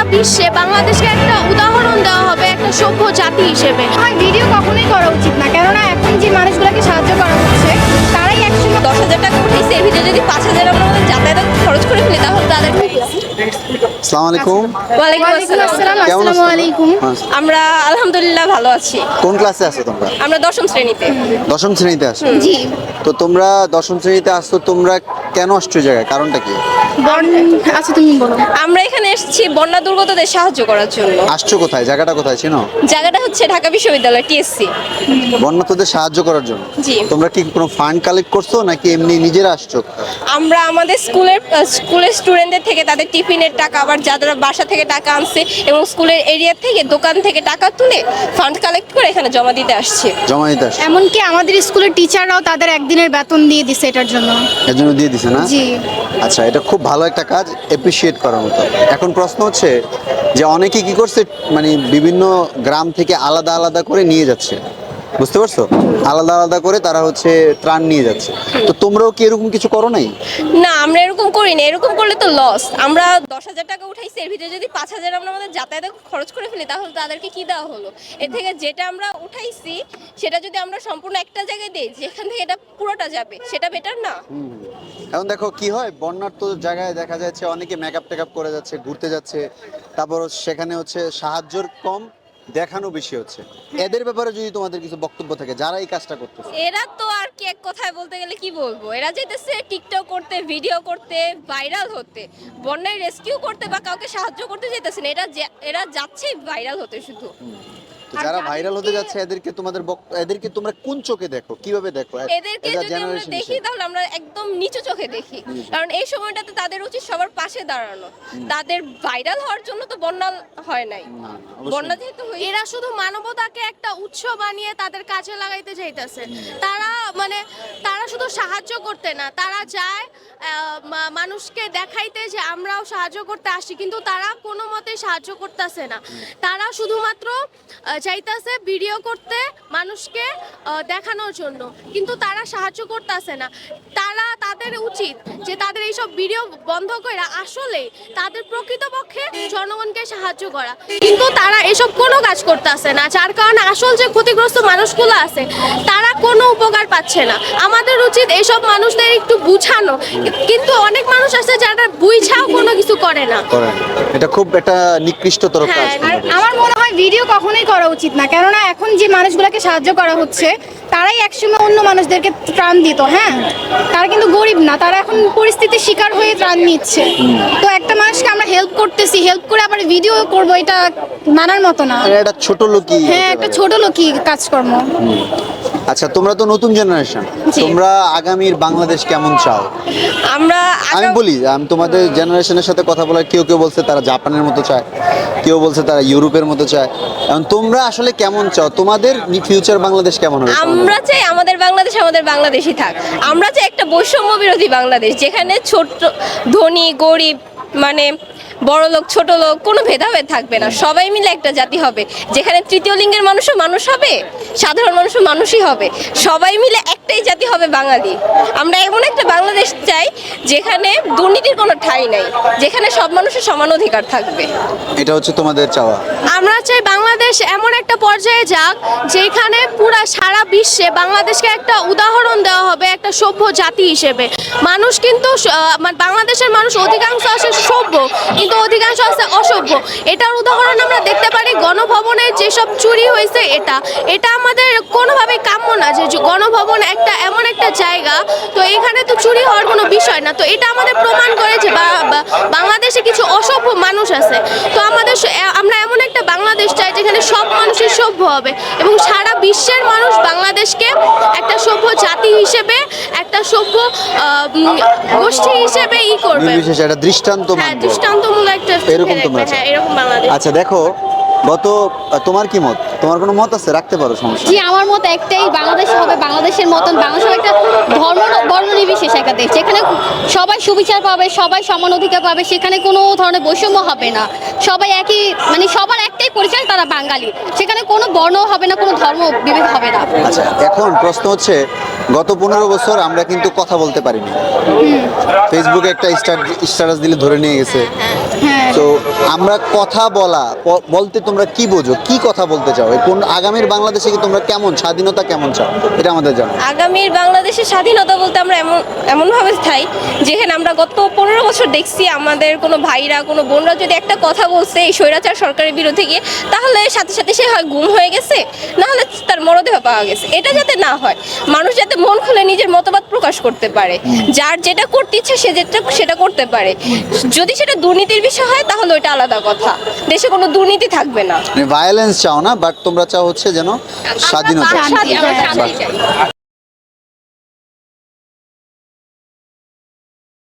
সারা বিশ্বে বাংলাদেশকে একটা উদাহরণ দেওয়া হবে একটা সভ্য জাতি হিসেবে। আমার ভিডিও কখনোই করা উচিত না। কেননা এখন যে মানুষগুলোকে সাহায্য করা হচ্ছে তারাই একসময় দশ হাজার টাকা উঠেছে এই ভিডিও যদি পাঁচ হাজার আমরা আমাদের যাতায়াত খরচ করে ফেলি তাহলে তাদের আসসালামু আলাইকুম। ওয়ালাইকুম ওয়ালাইকুম আসসালাম আসসালাম আসসালামু আলাইকুম। হ্যাঁ, আমরা আলহামদুলিল্লাহ ভালো আছি। কোন ক্লাসে আছো তোমরা? আমরা দশম শ্রেণীতে। দশম শ্রেণীতে আসো জি। তো তোমরা দশম শ্রেণীতে আসছো তোমরা কেন আসছো জায়গায়? কারণটা কি? আচ্ছা তুমি বলো। আমরা এখানে এসেছি বন্যা দুর্গতদের সাহায্য করার জন্য। আসছো কোথায়? জায়গাটা কোথায় চিনো জায়গাটা হচ্ছে ঢাকা বিশ্ববিদ্যালয় টিএসসি। বন্যাতদের সাহায্য করার জন্য? জি। তোমরা কি কোনো ফান্ড কালেক্ট করছ নাকি এমনি নিজেরা আসছো? আমরা আমাদের স্কুলের স্কুলের স্টুডেন্টদের থেকে তাদের টিফিনের টাকা আবার যারা বাসা থেকে টাকা আনছে এবং স্কুলের এরিয়া থেকে দোকান থেকে টাকা তুলে ফান্ড কালেক্ট করে এখানে জমা দিতে আসছে। জমা দিতে আসছো। এমনকি আমাদের স্কুলের টিচাররাও তাদের একদিনের বেতন দিয়ে দিছে এটার জন্য। এর জন্য দিয়ে দিছে না? জি। আচ্ছা এটা খুব ভালো একটা কাজ এপ্রিসিয়েট করার মতো। এখন প্রশ্ন হচ্ছে যে অনেকে কি করছে মানে বিভিন্ন গ্রাম থেকে আলাদা আলাদা করে নিয়ে যাচ্ছে। বুঝতে পারছ? আলাদা আলাদা করে তারা হচ্ছে ত্রাণ নিয়ে যাচ্ছে। তো তোমরাও কি এরকম কিছু করো নাই? না আমরা এরকম করি না এরকম করলে তো লস আমরা দশ হাজার টাকা উঠাইছি এর ভিতরে যদি পাঁচ হাজার আমরা আমাদের যাতায়াতে খরচ করে ফেলি তাহলে তাদেরকে কি দেওয়া হলো? এর থেকে যেটা আমরা উঠাইছি সেটা যদি আমরা সম্পূর্ণ একটা জায়গায় দিই যেখান থেকে এটা পুরোটা যাবে সেটা বেটার না? এখন দেখো কি হয় বন্যার তো জায়গায় দেখা যাচ্ছে অনেকে মেকআপ টেকআপ করে যাচ্ছে ঘুরতে যাচ্ছে। তারপর সেখানে হচ্ছে সাহায্যর কম দেখানো বেশি হচ্ছে। এদের ব্যাপারে যদি তোমাদের কিছু বক্তব্য থাকে যারা এই কাজটা করতে এরা তো আর কি এক কথায় বলতে গেলে কি বলব? এরা যেতেছে টিকটক করতে ভিডিও করতে ভাইরাল হতে। বন্যায় রেস্কিউ করতে বা কাউকে সাহায্য করতে যেতেছে না। এরা এরা যাচ্ছে ভাইরাল হতে শুধু। তো যারা ভাইরাল হতে যাচ্ছে এদেরকে তোমাদের এদেরকে তোমরা কোন চোখে দেখো? কীভাবে দেখো? এদেরকে যদি আমরা দেখি তাহলে আমরা একদম নিচু চোখে দেখি। কারণ এই সময়টাতে তাদের উচিত সবার পাশে দাঁড়ানো। তাদের ভাইরাল হওয়ার জন্য তো বন্যা হয় নাই। বন্যা যেহেতু এরা শুধু মানবতাকে একটা উৎস বানিয়ে তাদের কাজে লাগাইতে চাইতেছে তারা মানে শুধু সাহায্য করতে না। তারা যায় মানুষকে দেখাইতে যে আমরাও সাহায্য করতে আসি, কিন্তু তারা কোনো মতে সাহায্য করতেছে না। তারা শুধুমাত্র চাইতেছে ভিডিও করতে মানুষকে দেখানোর জন্য, কিন্তু তারা সাহায্য করতেছে না। তারা তাদের উচিত যে তাদের এইসব ভিডিও বন্ধ করে আসলে তাদের প্রকৃতপক্ষে জনগণকে সাহায্য করা। কিন্তু তারা এসব কোনো কাজ করতে করতেছে না যার কারণে আসল যে ক্ষতিগ্রস্ত মানুষগুলো আছে তারা কোনো উপকার পাচ্ছে না। আমাদের উচিত এইসব মানুষদের একটু বুঝানো। কিন্তু অনেক মানুষ আছে যারা বুঝাও কোনো কিছু করে না। এটা খুব একটা নিকৃষ্টতর কাজ হ্যাঁ, আমার মনে হয় ভিডিও কখনোই করা উচিত না। কেননা এখন যে মানুষগুলোকে সাহায্য করা হচ্ছে তারাই একসময় অন্য মানুষদেরকে ত্রাণ দিত হ্যাঁ? তারা কিন্তু গরিব না তারা এখন পরিস্থিতির শিকার হয়ে ত্রাণ নিচ্ছে। তো একটা মানুষকে আমরা হেল্প করতেছি হেল্প করে আবার ভিডিও করব এটা মানার মতো না। এটা ছোট লোকই হ্যাঁ একটা ছোট লোকই কাজকর্ম। আচ্ছা তোমরা তো নতুন জেনারেশন তোমরা আগামীর বাংলাদেশ কেমন চাও? আমরা আমি বলি আমি তোমাদের জেনারেশনের সাথে কথা বলার কেউ কেউ বলছে তারা জাপানের মতো চায় কেউ বলছে তারা ইউরোপের মতো চায়। এখন তোমরা আসলে কেমন চাও? তোমাদের ফিউচার বাংলাদেশ কেমন হবে? আমরা চাই আমাদের বাংলাদেশ আমাদের বাংলাদেশই থাক। আমরা চাই একটা বৈষম্য বিরোধী বাংলাদেশ যেখানে ছোট ধনী গরিব মানে বড় লোক ছোট লোক কোনো ভেদাভেদ থাকবে না। সবাই মিলে একটা জাতি হবে। যেখানে তৃতীয় লিঙ্গের মানুষও মানুষ হবে সাধারণ মানুষও মানুষই হবে। সবাই মিলে একটাই জাতি হবে বাঙালি। আমরা এমন একটা বাংলাদেশ চাই যেখানে দুর্নীতির কোনো ঠাঁই নাই যেখানে সব মানুষের সমান অধিকার থাকবে। এটা হচ্ছে তোমাদের চাওয়া। আমরা চাই বাংলাদেশ এমন একটা পর্যায়ে যাক যেখানে পুরা সারা বিশ্বে বাংলাদেশকে একটা উদাহরণ দেওয়া হবে একটা সভ্য জাতি হিসেবে। মানুষ কিন্তু মানে বাংলাদেশের মানুষ অধিকাংশ আছে সভ্য কিন্তু অধিকাংশ আছে অসভ্য। এটার উদাহরণ আমরা দেখতে পারি, গণভবনে যেসব চুরি হয়েছে এটা। এটা আমাদের কোনোভাবে কাম্য না যে গণভবন একটা এমন একটা জায়গা, তো এখানে তো চুরি হওয়ার কোনো বিষয় না। তো এটা আমাদের প্রমাণ করে যে বাংলাদেশে কিছু অসভ্য মানুষ আছে। তো আমাদের স- এ- আমরা এমন একটা বাংলাদেশ চাই যেখানে সব মানুষের সভ্য হবে এবং সারা বিশ্বের মানুষ বাংলাদেশকে একটা সভ্য জাতি হিসেবে একটা সভ্য আহ, গোষ্ঠী হিসেবে ই করবে। বিশেষ একটা দৃষ্টান্ত হ্যাঁ দৃষ্টান্তমূলক একটা এরকম? হ্যাঁ এরকম বাংলাদেশ। আচ্ছা দেখো গত তোমার কি মত? তোমার কোনো মত আছে? রাখতে পারো সমস্যা জি আমার মত একটাই বাংলাদেশ হবে বাংলাদেশের মতন। বাংলাদেশ হবে একটা ধর্ম বর্ণ নির্বিশেষ একটা দেশ। যেখানে সবাই সুবিচার পাবে সবাই সমান অধিকার পাবে সেখানে কোনো ধরনের বৈষম্য হবে না। সবাই একই মানে সবার একটাই পরিচয় তারা বাঙালি। সেখানে কোনো বর্ণ হবে না কোনো ধর্ম বিভেদ হবে না। আচ্ছা এখন প্রশ্ন হচ্ছে গত পনেরো বছর আমরা কিন্তু কথা বলতে পারিনি। ফেসবুকে একটা স্ট্যাটাস দিলে ধরে নিয়ে গেছে। তো আমরা কথা বলা বলতে তোমরা কি বোঝো? কি কথা বলতে চাও? কোন আগামীর বাংলাদেশে কি তোমরা কেমন, স্বাধীনতা কেমন চাও? এটা আমাদের জানো। আগামীর বাংলাদেশের স্বাধীনতা বলতে আমরা এমন, এমনভাবে চাই যেখানে আমরা গত পনেরো বছর দেখছি আমাদের কোনো ভাইরা, কোনো বোনরা যদি একটা কথা বলছে এই স্বৈরাচার সরকারের বিরুদ্ধে গিয়ে, তাহলে সাথে সাথে সে হয় গুম হয়ে গেছে? না হলে তার মরদেহ পাওয়া গেছে। এটা যাতে না হয় মানুষ যাতে মন খুলে নিজের মতবাদ প্রকাশ করতে পারে। যার যেটা করতে ইচ্ছে সে যেটা সেটা করতে পারে। যদি সেটা দুর্নীতির বিষয় হয় তাহলে ওইটা আলাদা কথা। দেশে কোনো দুর্নীতি থাকবে না। ভায়োলেন্স চাও না বাট তোমরা চাও হচ্ছে যেন স্বাধীনতা।